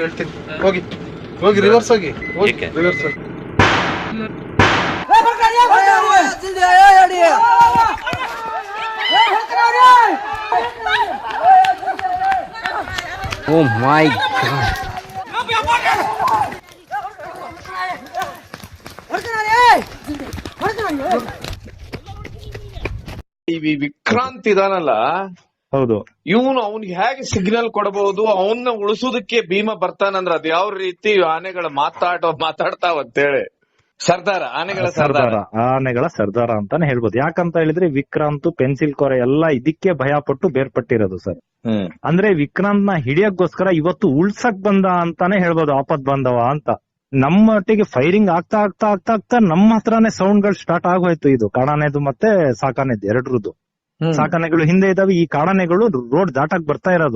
ಹೇಳ್ತೀನಿ. ಹೋಗಿ. ಹೋಗಿ ರಿವರ್ಸ್ ಹೋಗಿ. ಹೋಗಿ. ರಿವರ್ಸ್ ಹೋಗಿ. Oh my god. ಈ ವಿಕ್ರಾಂತ್ ಇದಾನಲ್ಲ? ಹೌದು. ಇವನು ಅವನಿಗೆ ಹೇಗೆ ಸಿಗ್ನಲ್ ಕೊಡಬಹುದು ಅವನ್ನ ಉಳಿಸೋದಕ್ಕೆ ಭೀಮ ಬರ್ತಾನಂದ್ರ ಅದ್ ಯಾವ ರೀತಿ ಆನೆಗಳ ಮಾತಾಡ ಮಾತಾಡ್ತಾವ ಅಂತೇಳಿ ಸರ್ದಾರ ಆನೆಗಳ ಸರ್ದಾರ ಆನೆಗಳ ಸರ್ದಾರ ಅಂತಾನೆ ಹೇಳ್ಬೋದು. ಯಾಕಂತ ಹೇಳಿದ್ರೆ ವಿಕ್ರಾಂತ್ ಪೆನ್ಸಿಲ್ ಕೊರೆ ಎಲ್ಲ ಇದಕ್ಕೆ ಭಯ ಪಟ್ಟು ಬೇರ್ಪಟ್ಟಿರೋದು ಸರ್. ಅಂದ್ರೆ ವಿಕ್ರಾಂತ್ನ ಹಿಡಿಯಕ್ಕೋಸ್ಕರ ಇವತ್ತು ಉಳ್ಸಕ್ ಬಂದ ಅಂತಾನೆ ಹೇಳ್ಬೋದು ಆಪತ್ ಬಂದವ ಅಂತ. ನಮ್ಮ ಒಟ್ಟಿಗೆ ಫೈರಿಂಗ್ ಆಗ್ತಾ ಆಗ್ತಾ ಆಗ್ತಾ ಆಗ್ತಾ ನಮ್ಮ ಹತ್ರನೇ ಸೌಂಡ್ಗಳು ಸ್ಟಾರ್ಟ್ ಆಗೋಯ್ತು ಇದು. ಕಾಣಾನೇದು ಮತ್ತೆ ಸಾಕಾನೇದು ಎರಡ್ರದ್ದು. ಹ್ಮ್. ಸಾಕಾನೆಗಳು ಹಿಂದೆ ಇದಾವೆ ಈ ಕಾಡಾನೆಗಳು ರೋಡ್ ದಾಟಕ್ ಬರ್ತಾ ಇರೋದು